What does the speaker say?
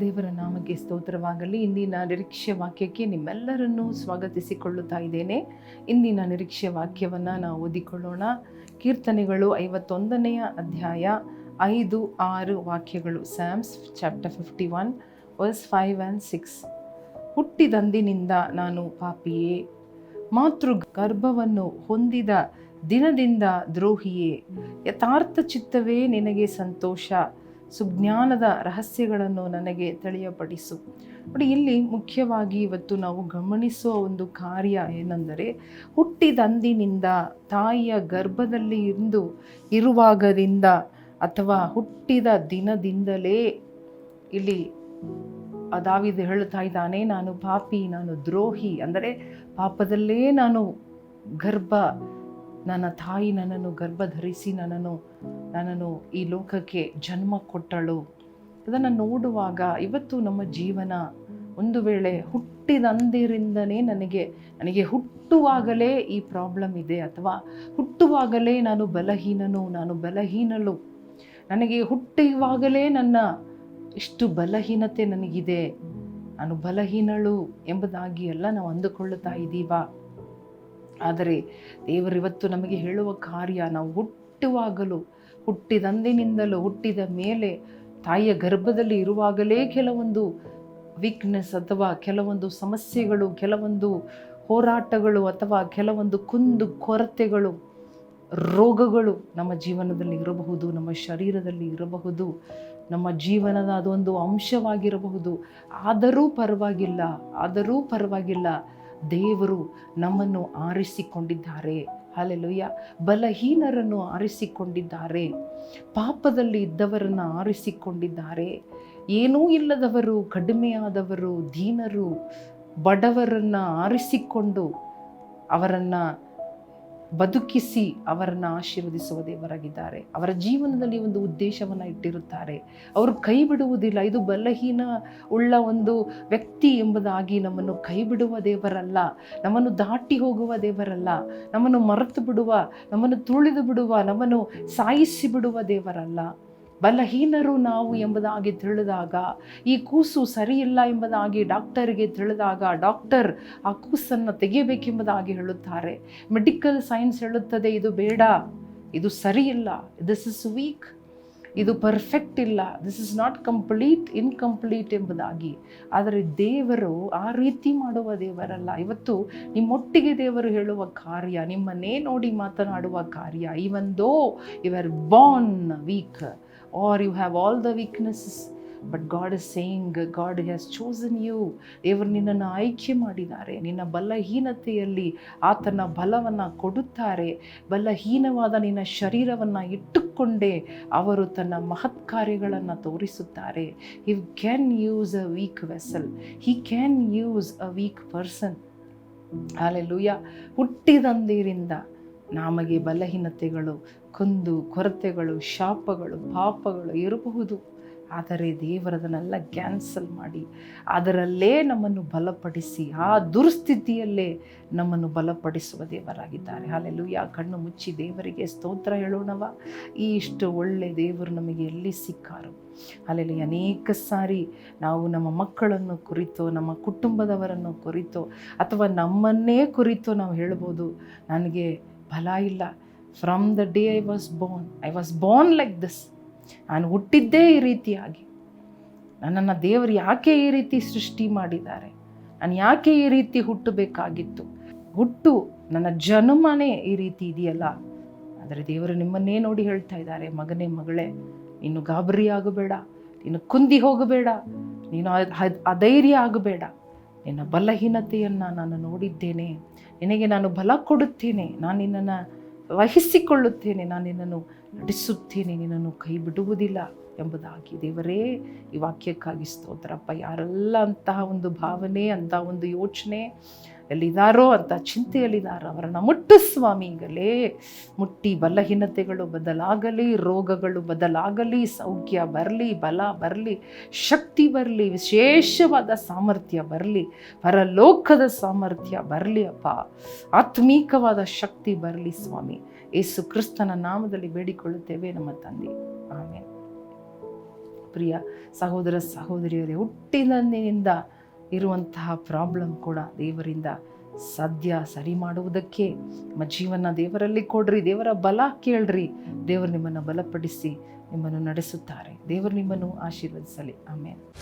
ದೇವರ ನಾಮಕ್ಕೆ ಸ್ತೋತ್ರವಾಗಲಿ. ಇಂದಿನ ನಿರೀಕ್ಷೆ ವಾಕ್ಯಕ್ಕೆ ನಿಮ್ಮೆಲ್ಲರನ್ನೂ ಸ್ವಾಗತಿಸಿಕೊಳ್ಳುತ್ತಾ ಇದ್ದೇನೆ. ಇಂದಿನ ನಿರೀಕ್ಷೆ ವಾಕ್ಯವನ್ನು ನಾವು ಓದಿಕೊಳ್ಳೋಣ. ಕೀರ್ತನೆಗಳು ಐವತ್ತೊಂದನೆಯ ಅಧ್ಯಾಯ. ಐದು, ಆರು ವಾಕ್ಯಗಳು. Psalms chapter fifty one verse five and six ಹುಟ್ಟಿದಂದಿನಿಂದ ನಾನು ಪಾಪಿಯೇ, ಮಾತೃ ಗರ್ಭವನ್ನು ಹೊಂದಿದ ದಿನದಿಂದ ದ್ರೋಹಿಯೇ, ಯಥಾರ್ಥ ಚಿತ್ತವೇ ನಿನಗೆ ಸಂತೋಷ. ಸುಜ್ಞಾನದ ರಹಸ್ಯಗಳನ್ನು ನನಗೆ ತಿಳಿಯಪಡಿಸು. ನೋಡಿ, ಇಲ್ಲಿ ಮುಖ್ಯವಾಗಿ ಇವತ್ತು ನಾವು ಗಮನಿಸುವ ಒಂದು ಕಾರ್ಯ ಏನೆಂದರೆ, ಹುಟ್ಟಿದಂದಿನಿಂದ ತಾಯಿಯ ಗರ್ಭದಲ್ಲಿ ಇಂದು ಇರುವಾಗದಿಂದ ಅಥವಾ ಹುಟ್ಟಿದ ದಿನದಿಂದಲೇ ಇಲ್ಲಿ ಅದಾವಿದ ಹೇಳ್ತಾ ಇದ್ದಾನೆ, ನಾನು ಪಾಪಿ, ನಾನು ದ್ರೋಹಿ. ಅಂದರೆ ಪಾಪದಲ್ಲೇ ನಾನು ಗರ್ಭ ನನ್ನ ತಾಯಿ ನನ್ನನ್ನು ಗರ್ಭಧರಿಸಿ ನನ್ನನ್ನು ನನ್ನನ್ನು ಈ ಲೋಕಕ್ಕೆ ಜನ್ಮ ಕೊಟ್ಟಳು. ಅದನ್ನು ನೋಡುವಾಗ ಇವತ್ತು ನಮ್ಮ ಜೀವನ ಒಂದು ವೇಳೆ ಹುಟ್ಟಿದಂದಿರಿಂದನೇ ನನಗೆ ನನಗೆ ಹುಟ್ಟುವಾಗಲೇ ಈ ಪ್ರಾಬ್ಲಮ್ ಇದೆ ಅಥವಾ ಹುಟ್ಟುವಾಗಲೇ ನಾನು ಬಲಹೀನನು, ನಾನು ಬಲಹೀನಳು. ನನಗೆ ಹುಟ್ಟುವಾಗಲೇ ನನ್ನ ಇಷ್ಟು ಬಲಹೀನತೆ ನನಗಿದೆ. ನಾನು ಬಲಹೀನಳು ಎಂಬುದಾಗಿ ಎಲ್ಲ ನಾವು ಅಂದುಕೊಳ್ಳುತ್ತಾ ಇದ್ದೀವಾ? ಆದರೆ ದೇವರಿವತ್ತು ನಮಗೆ ಹೇಳುವ ಕಾರ್ಯ ನಾವು ಹುಟ್ಟುವಾಗಲೂ, ಹುಟ್ಟಿದಂದಿನಿಂದಲೂ, ಹುಟ್ಟಿದ ಮೇಲೆ ತಾಯಿಯ ಗರ್ಭದಲ್ಲಿ ಇರುವಾಗಲೇ ಕೆಲವೊಂದು ವೀಕ್ನೆಸ್ ಅಥವಾ ಕೆಲವೊಂದು ಸಮಸ್ಯೆಗಳು, ಕೆಲವೊಂದು ಹೋರಾಟಗಳು ಅಥವಾ ಕೆಲವೊಂದು ಕುಂದು ಕೊರತೆಗಳು, ರೋಗಗಳು ನಮ್ಮ ಜೀವನದಲ್ಲಿ ಇರಬಹುದು, ನಮ್ಮ ಶರೀರದಲ್ಲಿ ಇರಬಹುದು, ನಮ್ಮ ಜೀವನದ ಅದೊಂದು ಅಂಶವಾಗಿರಬಹುದು. ಆದರೂ ಪರವಾಗಿಲ್ಲ ಆದರೂ ಪರವಾಗಿಲ್ಲ. ದೇವರು ನಮ್ಮನ್ನು ಆರಿಸಿಕೊಂಡಿದ್ದಾರೆ. ಅಲ್ಲೆಲುಯ್ಯ ಬಲಹೀನರನ್ನು ಆರಿಸಿಕೊಂಡಿದ್ದಾರೆ. ಪಾಪದಲ್ಲಿ ಇದ್ದವರನ್ನು ಆರಿಸಿಕೊಂಡಿದ್ದಾರೆ. ಏನೂ ಇಲ್ಲದವರು, ಕಡಿಮೆಯಾದವರು, ದೀನರು, ಬಡವರನ್ನು ಆರಿಸಿಕೊಂಡು ಅವರನ್ನು ಬದುಕಿಸಿ ಅವರನ್ನು ಆಶೀರ್ವದಿಸುವ ದೇವರಾಗಿದ್ದಾರೆ. ಅವರ ಜೀವನದಲ್ಲಿ ಒಂದು ಉದ್ದೇಶವನ್ನು ಇಟ್ಟಿರುತ್ತಾರೆ. ಅವರು ಕೈ ಬಿಡುವುದಿಲ್ಲ ಇದು ಬಲಹೀನ ಉಳ್ಳ ಒಂದು ವ್ಯಕ್ತಿ ಎಂಬುದಾಗಿ ನಮ್ಮನ್ನು ಕೈ ಬಿಡುವ ದೇವರಲ್ಲ. ನಮ್ಮನ್ನು ದಾಟಿ ಹೋಗುವ ದೇವರಲ್ಲ. ನಮ್ಮನ್ನು ಮರೆತು ಬಿಡುವ, ನಮ್ಮನ್ನು ತುಳಿದು ಬಿಡುವ, ನಮ್ಮನ್ನು ಸಾಯಿಸಿ ಬಿಡುವ ದೇವರಲ್ಲ. ಬಲಹೀನರು ನಾವು ಎಂಬುದಾಗಿ ತಿಳಿದಾಗ ಈ ಕೂಸು ಸರಿಯಿಲ್ಲ ಎಂಬುದಾಗಿ ಡಾಕ್ಟರ್ಗೆ ತಿಳಿದಾಗ ಡಾಕ್ಟರ್ ಆ ಕೂಸನ್ನು ತೆಗೆಯಬೇಕೆಂಬುದಾಗಿ ಹೇಳುತ್ತಾರೆ. ಮೆಡಿಕಲ್ ಸೈನ್ಸ್ ಹೇಳುತ್ತದೆ ಇದು ಬೇಡ ಇದು ಸರಿಯಿಲ್ಲ ದಿಸ್ ಇಸ್ ವೀಕ್ ಇದು ಪರ್ಫೆಕ್ಟ್ ಇಲ್ಲ this is not complete incomplete ಎಂಬುದಾಗಿ. ಆದರೆ ದೇವರು ಆ ರೀತಿ ಮಾಡುವ ದೇವರಲ್ಲ. ಇವತ್ತು ನಿಮ್ಮೊಟ್ಟಿಗೆ ದೇವರು ಹೇಳುವ ಕಾರ್ಯ ನಿಮ್ಮನ್ನೇ ನೋಡಿ ಮಾತನಾಡುವ ಕಾರ್ಯ even though you are born weak or you have all the weaknesses. But God is saying God has chosen you ದೇವರು ನಿನ್ನನ್ನು ಆಯ್ಕೆ ಮಾಡಿದ್ದಾರೆ. ನಿನ್ನ ಬಲಹೀನತೆಯಲ್ಲಿ ಆತನ ಬಲವನ್ನು ಕೊಡುತ್ತಾರೆ. ಬಲಹೀನವಾದ ನಿನ್ನ ಶರೀರವನ್ನು ಇಟ್ಟುಕೊಂಡೇ ಅವರು ತನ್ನ ಮಹತ್ ಕಾರ್ಯಗಳನ್ನು ತೋರಿಸುತ್ತಾರೆ. He can use a weak vessel he can use a weak person hallelujah ಹುಟ್ಟಿದಂದಿರಿಂದ ನಮಗೆ ಬಲಹೀನತೆಗಳು, ಕುಂದು, ಕೊರತೆಗಳು, ಶಾಪಗಳು, ಪಾಪಗಳು ಇರಬಹುದು. ಆದರೆ ದೇವರದನ್ನೆಲ್ಲ ಕ್ಯಾನ್ಸಲ್ ಮಾಡಿ, ಅದರಲ್ಲೇ ನಮ್ಮನ್ನು ಬಲಪಡಿಸಿ, ಆ ದುರ್ಸ್ಥಿತಿಯಲ್ಲೇ ನಮ್ಮನ್ನು ಬಲಪಡಿಸುವ ದೇವರಾಗಿದ್ದಾರೆ. ಅಲ್ಲೆಲ್ಲೂ ಯಾ ಕಣ್ಣು ಮುಚ್ಚಿ ದೇವರಿಗೆ ಸ್ತೋತ್ರ ಹೇಳೋಣವ. ಈ ಇಷ್ಟು ಒಳ್ಳೆ ದೇವರು ನಮಗೆ ಎಲ್ಲಿ ಸಿಕ್ಕಾರು? ಅಲ್ಲೆಲ್ಲಿ ಅನೇಕ ಸಾರಿ ನಾವು ನಮ್ಮ ಮಕ್ಕಳನ್ನು ಕುರಿತೋ, ನಮ್ಮ ಕುಟುಂಬದವರನ್ನು ಕುರಿತೋ, ಅಥವಾ ನಮ್ಮನ್ನೇ ಕುರಿತು ನಾವು ಹೇಳ್ಬೋದು, ನನಗೆ ಬಲ ಇಲ್ಲ. From the day I was born I was born like this ನಾನು ಹುಟ್ಟಿದ್ದೇ ಈ ರೀತಿಯಾಗಿ. ನನ್ನನ್ನು ದೇವರು ಯಾಕೆ ಈ ರೀತಿ ಸೃಷ್ಟಿ ಮಾಡಿದ್ದಾರೆ? ನಾನು ಯಾಕೆ ಈ ರೀತಿ ಹುಟ್ಟಬೇಕಾಗಿತ್ತು? ಹುಟ್ಟು ನನ್ನ ಜನ್ಮನೇ ಈ ರೀತಿ ಇದೆಯಲ್ಲ? ಆದರೆ ದೇವರು ನಿಮ್ಮನ್ನೇ ನೋಡಿ ಹೇಳ್ತಾ ಇದ್ದಾರೆ, ಮಗನೇ, ಮಗಳೇ, ನೀನು ಗಾಬರಿ ಆಗಬೇಡ, ನೀನು ಕುಂದಿ ಹೋಗಬೇಡ, ನೀನು ಅಧೈರ್ಯ ಆಗಬೇಡ. ನಿನ್ನ ಬಲಹೀನತೆಯನ್ನು ನಾನು ನೋಡಿದ್ದೇನೆ. ನಿನಗೆ ನಾನು ಬಲ ಕೊಡುತ್ತೇನೆ. ನಾನು ನಿನ್ನನ್ನು ವಹಿಸಿಕೊಳ್ಳುತ್ತೇನೆ. ನಾನು ನಿನ್ನನ್ನು ನಡೆಸುತ್ತೇನೆ. ನಿನ್ನನ್ನು ಕೈ ಬಿಡುವುದಿಲ್ಲ ಎಂಬುದಾಗಿ ದೇವರೇ, ಈ ವಾಕ್ಯಕ್ಕಾಗಿ ಸ್ತೋತ್ರಪ್ಪ ಯಾರೆಲ್ಲ ಅಂತಹ ಒಂದು ಭಾವನೆ, ಅಂತಹ ಒಂದು ಯೋಚನೆ ಎಲ್ಲಿದ್ದಾರೋ ಅಂತ ಚಿಂತೆಯಲ್ಲಿದ್ದಾರೋ. ಅವರನ್ನು ಮುಟ್ಟು ಸ್ವಾಮಿಗಳೇ ಮುಟ್ಟಿ ಬಲಹೀನತೆಗಳು ಬದಲಾಗಲಿ, ರೋಗಗಳು ಬದಲಾಗಲಿ, ಸೌಖ್ಯ ಬರಲಿ, ಬಲ ಬರಲಿ, ಶಕ್ತಿ ಬರಲಿ, ವಿಶೇಷವಾದ ಸಾಮರ್ಥ್ಯ ಬರಲಿ, ಪರಲೋಕದ ಸಾಮರ್ಥ್ಯ ಬರಲಿ ಅಪ್ಪ. ಆತ್ಮೀಕವಾದ ಶಕ್ತಿ ಬರಲಿ ಸ್ವಾಮಿ. ಯೇಸು ಕ್ರಿಸ್ತನ ನಾಮದಲ್ಲಿ ಬೇಡಿಕೊಳ್ಳುತ್ತೇವೆ ನಮ್ಮ ತಂದೆ. ಆಮೇಲೆ ಪ್ರಿಯ ಸಹೋದರ ಸಹೋದರಿಯರೇ ಹುಟ್ಟಿನಿಂದ ಇರುವಂತಹ ಪ್ರಾಬ್ಲಮ್ ಕೂಡ ದೇವರಿಂದ ಸದ್ಯ ಸರಿ ಮಾಡುವುದಕ್ಕೆ. ನಿಮ್ಮ ಜೀವನ ದೇವರಲ್ಲಿ ಕೊಡ್ರಿ, ದೇವರ ಬಲ ಕೇಳ್ರಿ. ದೇವರು ನಿಮ್ಮನ್ನು ಬಲಪಡಿಸಿ ನಿಮ್ಮನ್ನು ನಡೆಸುತ್ತಾರೆ. ದೇವರು ನಿಮ್ಮನ್ನು ಆಶೀರ್ವದಿಸಲಿ. ಆಮೇಲೆ